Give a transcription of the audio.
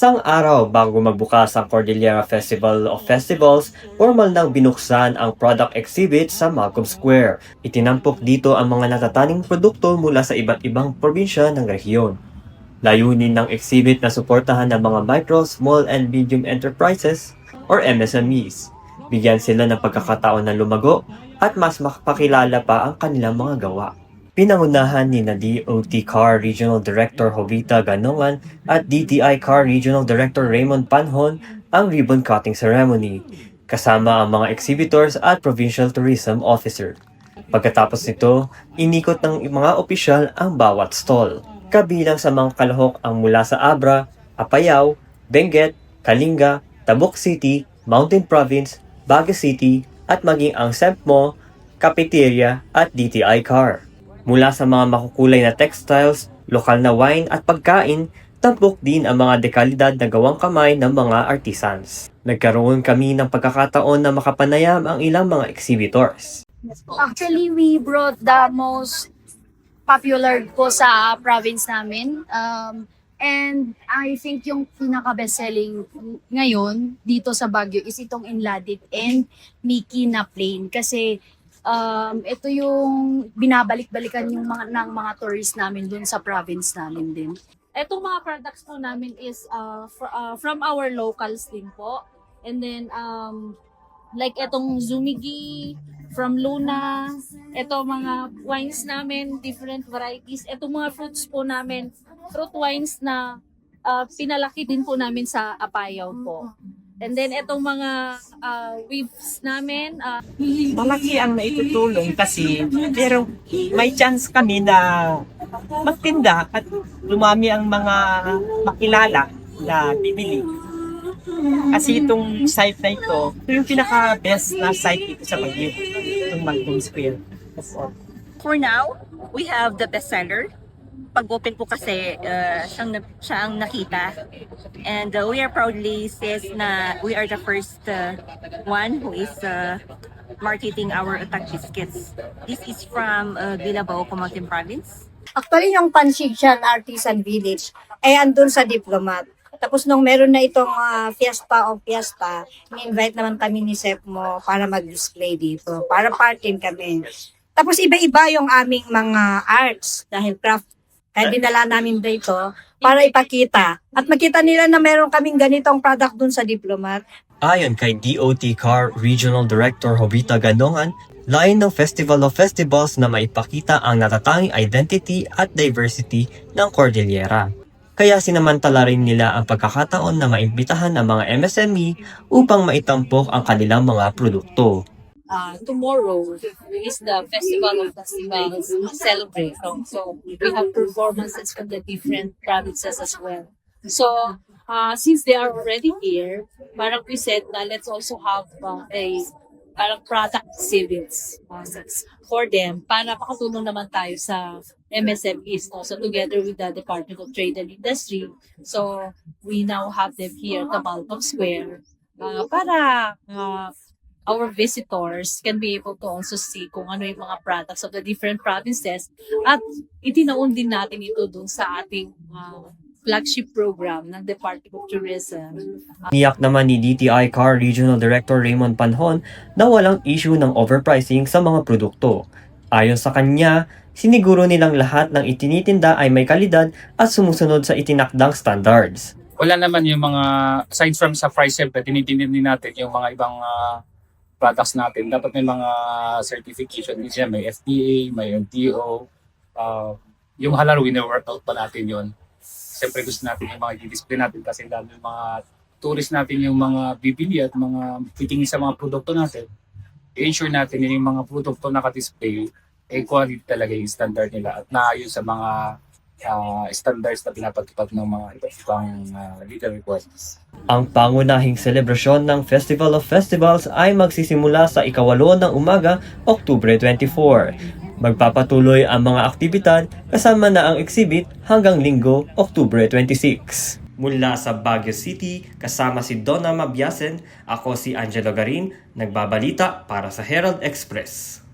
Isang araw bago magbukas ang Cordillera Festival of Festivals, formal nang binuksan ang product exhibit sa Malcolm Square. Itinampok dito ang mga natataning produkto mula sa iba't ibang probinsya ng rehiyon. Layunin ng exhibit na suportahan ng mga micro, small and medium enterprises or MSMEs. Bigyan sila ng pagkakataon na lumago at mas makapakilala pa ang kanilang mga gawa. Pinangunahan ni na DOT CAR Regional Director Jovita Ganongan at DTI CAR Regional Director Raymond Panhon ang ribbon cutting ceremony, kasama ang mga exhibitors at Provincial Tourism Officer. Pagkatapos nito, inikot ng mga opisyal ang bawat stall. Kabilang sa mga kalahok ang mula sa Abra, Apayao, Benguet, Kalinga, Tabuk City, Mountain Province, Baguio City, at maging ang SEMPMO, Cafeteria at DTI Car. Mula sa mga makukulay na textiles, lokal na wine at pagkain, tampok din ang mga dekalidad na gawang kamay ng mga artisans. Nagkaroon kami ng pagkakataon na makapanayam ang ilang mga exhibitors. Actually, we brought the most popular po sa province namin. Um, and I think yung pinaka-bestselling ngayon dito sa Baguio is itong Inladit and Mickey na plain. Kasi um, ito yung binabalik-balikan yung mga, ng mga tourists namin dun sa province namin din. Etong mga products po namin is uh, fr- uh, from our locals din po. And then, um, like etong Zumigi from Luna, eto mga wines namin, different varieties. Etong mga fruits po namin, fruit wines na uh, pinalaki din po namin sa Apayao po. And then etong mga uh, weaves namin, uh, malaki ang naitutulong kasi pero may chance kami na magtinda at lumami ang mga makilala na bibili. Kasi itong site na ito, ito yung pinaka-best na site dito sa Baguio, itong Malcolm Square. For now, we have the bestseller. Pag-open po kasi uh, siyang, siya ang nakita. And uh, we are proudly says na we are the first uh, one who is uh, marketing our Otak biscuits. This is from uh, Bilabao, Comotin Province. Actually, yung Panshigshan Artisan Village ay andun sa Diplomat. Tapos nung meron na itong ah, fiesta o fiesta, ni-invite naman kami ni Sep mo para mag-display dito, para partin kami. Tapos iba-iba yung aming mga arts dahil craft. Kaya dinala namin dito para ipakita. At makita nila na meron kaming ganitong product dun sa Diplomat. Ayon kay DOT CAR Regional Director Jovita Ganongan, lain ng Festival of Festivals na maipakita ang natatanging identity at diversity ng Cordillera. Kaya sinamantala rin nila ang pagkakataon na maimbitahan ang mga MSME upang maitampok ang kanilang mga produkto. Uh, tomorrow is the Festival of Festivals celebration. So we have performances from the different provinces as well. So uh, since they are already here, parang we said na let's also have uh, a parang product exhibits uh, for them para makatulong naman tayo sa MSMEs. No? So together with the Department of Trade and Industry, so we now have them here at the Malcolm Square uh, para uh, our visitors can be able to also see kung ano yung mga products of the different provinces at itinaon din natin ito dun sa ating uh, flagship program ng Department of Tourism. Niyak naman ni DTI CAR Regional Director Raymond Panhon na walang issue ng overpricing sa mga produkto. Ayon sa kanya, siniguro nilang lahat ng itinitinda ay may kalidad at sumusunod sa itinakdang standards. wala naman yung mga, aside from sa price siyempre, tinitingnan din natin yung mga ibang ah, products natin. Dapat may mga certification din siya, may FDA, may MTO. ah, yung halal, wina-workout pa natin yun. Siyempre gusto natin yung mga i-display natin kasi dahil yung mga tourist natin yung mga bibili at mga titingin sa mga produkto natin. I-ensure natin yun yung mga produkto naka-display, eh quality talaga yung standard nila at naayon sa mga ah, standards na pinapatupad ng mga iba't ibang ah, legal requirements. Ang pangunahing selebrasyon ng Festival of Festivals ay magsisimula sa ikawalo ng umaga, Oktubre 24. Magpapatuloy ang mga aktibidad kasama na ang exhibit hanggang linggo, Oktubre 26. Mula sa Baguio City, kasama si Donna Mabiasen, ako si Angelo Garin, nagbabalita para sa Herald Express.